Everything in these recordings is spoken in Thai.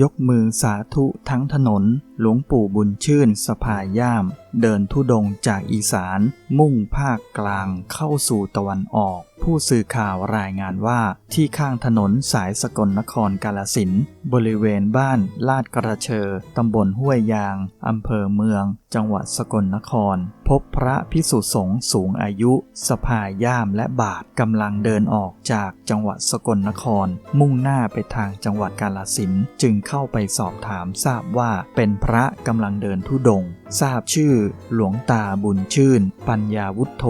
ยกมือสาธุทั้งถนน หลวงปู่บุญชื่นสภายย่าม เดินทุดงจากอีสาน มุ่งภาคกลางเข้าสู่ตะวันออก ผู้สื่อข่าวรายงานว่าที่ข้างถนนสายสกลนครกาลสินบริเวณบ้านลาดกระเชอตำบลห้วยยาง อำเภอเมือง จังหวัดสกลนคร พบพระพิสุสงฆ์สูงอายุสภายย่ามและบาทกำลังเดินออกจากจังหวัดสกลนคร มุ่งหน้าไปทางจังหวัดกาลสินจึงเข้าไปสอบถามทราบว่าเป็นพระกำลังเดินทุดง ทราบชื่อ หลวงตาบุญชื่น ปัญญาวุฒโธ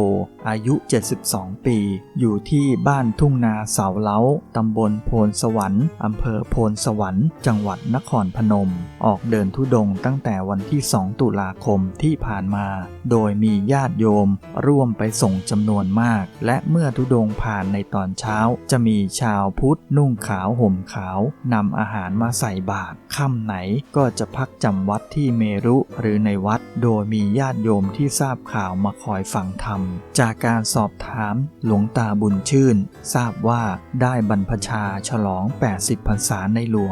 อายุ 72 ปี อยู่ที่บ้านทุ่งนาเสาเล้าตำบลโพนสวรรค์อำเภอโพนสวรรค์จังหวัดนครพนม ออกเดินทุดงตั้งแต่วันที่ 2 ตุลาคมที่ผ่านมา โดยมีญาติโยมร่วมไปส่งจำนวนมาก และเมื่อทุดงผ่านในตอนเช้า จะมีชาวพุทธนุ่งขาวห่มขาวนำอาหารมาใส่บาตรค่ำไหนก็จะพักจำวัดที่เมรุหรือในวัด โดยมีญาติโยมที่ทราบข่าวมาคอยฟังธรรม จากการสอบถามหลวงตาบุญชื่น ทราบว่าได้บรรพชาฉลอง 80 พรรษาในหลวง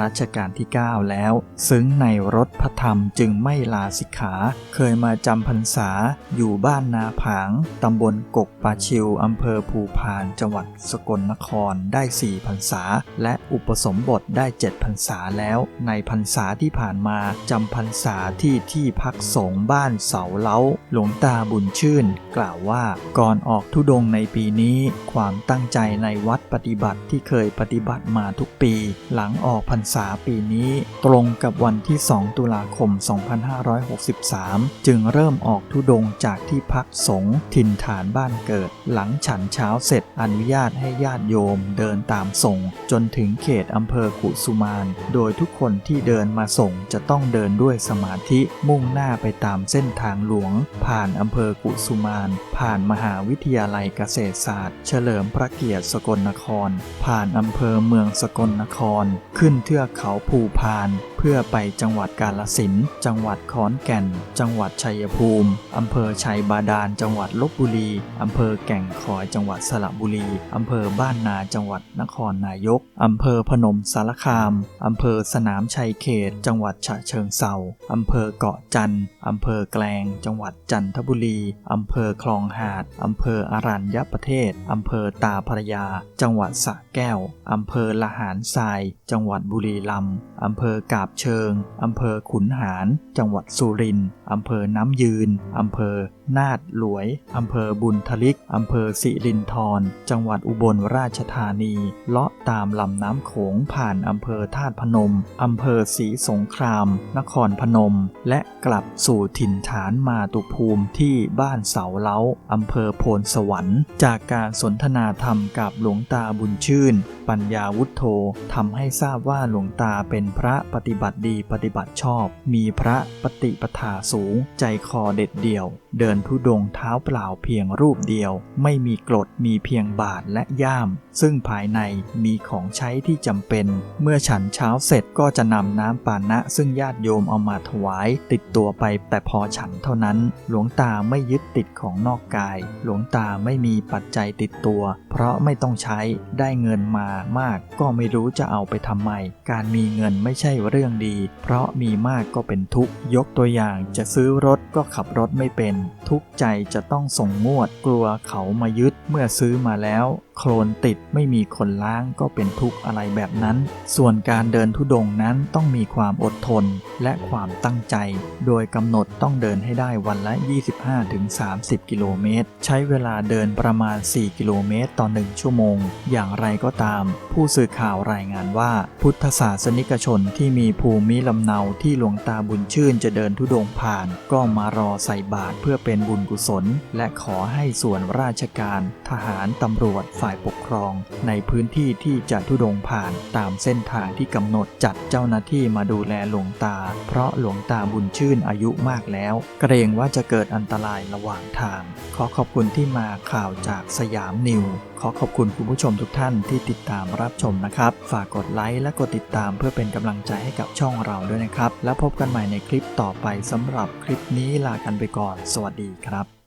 รัชกาลที่ 9 แล้ว ซึ้งในรถพระธรรมจึงไม่ลาสิกขา เคยมาจำพรรษาอยู่บ้านนาผาง ตำบลกกปาชิวอำเภอภูพานจังหวัดสกลนครได้4พรรษา และอุปสมบทได้7พรรษาแล้ว ในพรรษาที่ผ่านมาจำพรรษาที่ที่พักสงฆ์บ้านเสาเล้า หลวงตาบุญชื่น กล่าวว่าก่อนออกทุดงในปีนี้ ความตั้งใจในวัดปฏิบัติที่เคยปฏิบัติมาทุกปี หลังออกพรรษาปีนี้ตรงกับวันที่ 2 ตุลาคม 2563 จึงเริ่มออกทุดงจากที่พักสงฆ์ถิ่นฐานบ้านเกิด หลังฉันเช้าเสร็จอนุญาตให้ญาติโยมเดินตามส่ง จนถึงเขตอำเภอกุสุมาน โดยทุกคนที่เดินมาส่งจะต้องเดินด้วยสมาธิมุ่งหน้าไปตามเส้นทางหลวง ผ่านอำเภอกุสุมาน ผ่านมหาวิทยาลัยเกษตรศาสตร์ เฉลิมพระเกียรติสกลนคร ผ่านอำเภอเมืองสกลนครขึ้นเทือกเขาภูพาน เพื่อไปจังหวัดกาลสินจังหวัดขอนแก่น จังหวัดชัยภูมิ อำเภอชัยบาดาล จังหวัดลบบุรี อำเภอแก่งคอย จังหวัดสระบุรี อำเภอบ้านนา จังหวัดนครนายก อำเภอพนมสารคาม อำเภอสนามชัยเขต จังหวัดฉะเชิงเซาอำเภอเกาะจันทร์อำเภอแกลง จังหวัดจันทบุรี อำเภอคลองหาด อำเภออารัญญประเทศ อำเภอตาพระยา จังหวัดสระแก้ว อำเภอละหารทราย จังหวัดบุรีรัมย์ อำเภอกาบบเชิง อำเภอขุนหาร จังหวัดสุรินทร์อำเภอน้ำยืน อำเภอ นาดหลวยอำเภอบุญทลิกอำเภอสิรินธรจังหวัดอุบลราชธานี เลาะตามลำน้ำโขงผ่านอำเภอธาตุพนมอำเภอศรีสงคราม นครพนม และกลับสู่ถิ่นฐานมาตุภูมิที่บ้านเสาเล้าอำเภอโพนสวรรค์ จากการสนทนาธรรมกับหลวงตาบุญชื่น ปัญญาวุฒโธทำให้ทราบว่าหลวงตาเป็นพระปฏิบัติดีปฏิบัติชอบ มีพระปฏิปทาสูง ใจคอเด็ดเดี่ยว เดินทุดงเท้าเปล่าเพียงรูปเดียว ไม่มีกรดมีเพียงบาทและย่าม ซึ่งภายในมีของใช้ที่จำเป็น เมื่อฉันเช้าเสร็จก็จะนำน้ำปานะ ซึ่งญาติโยมเอามาถวาย ติดตัวไปแต่พอฉันเท่านั้น หลวงตาไม่ยึดติดของนอกกาย หลวงตาไม่มีปัจจัยติดตัว เพราะไม่ต้องใช้ได้เงินมามาก ก็ไม่รู้จะเอาไปทำไม การมีเงินไม่ใช่เรื่องดี เพราะมีมากก็เป็นทุกข์ยกตัวอย่างจะซื้อรถก็ขับรถไม่เป็นทุกข์ใจจะต้องส่งงวดกลัวเขามายึดเมื่อซื้อมาแล้ว โคลนติดไม่มีคนล้างก็เป็นทุกข์อะไรแบบนั้น ส่วนการเดินทุดงค์นั้นต้องมีความอดทนและความตั้งใจ โดยกำหนดต้องเดินให้ได้วันละ 25-30 กิโลเมตร ใช้เวลาเดินประมาณ 4 กิโลเมตรต่อ 1 ชั่วโมง อย่างไรก็ตาม ผู้สื่อข่าวรายงานว่า พุทธศาสนิกชนที่มีภูมิลำเนาที่หลวงตาบุญชื่นจะเดินทุดงค์ผ่าน ก็มารอใส่บาตรเพื่อเป็นบุญกุศล และขอให้ส่วนราชการ ทหารตำรวจฝ่ายปกครอง ในพื้นที่ที่จะทุดงผ่านตามเส้นทางที่กำหนดจัดเจ้าหน้าที่มาดูแลหลวงตา เพราะหลวงตาบุญชื่นอายุมากแล้ว เกรงว่าจะเกิดอันตรายระหว่างทาง ขอขอบคุณที่มาข่าวจากสยามนิว ขอขอบคุณคุณผู้ชมทุกท่านที่ติดตามรับชมนะครับ ฝากกดไลค์และกดติดตามเพื่อเป็นกำลังใจให้กับช่องเราด้วยนะครับ แล้วพบกันใหม่ในคลิปต่อไปสำหรับคลิปนี้ลากันไปก่อน สวัสดีครับ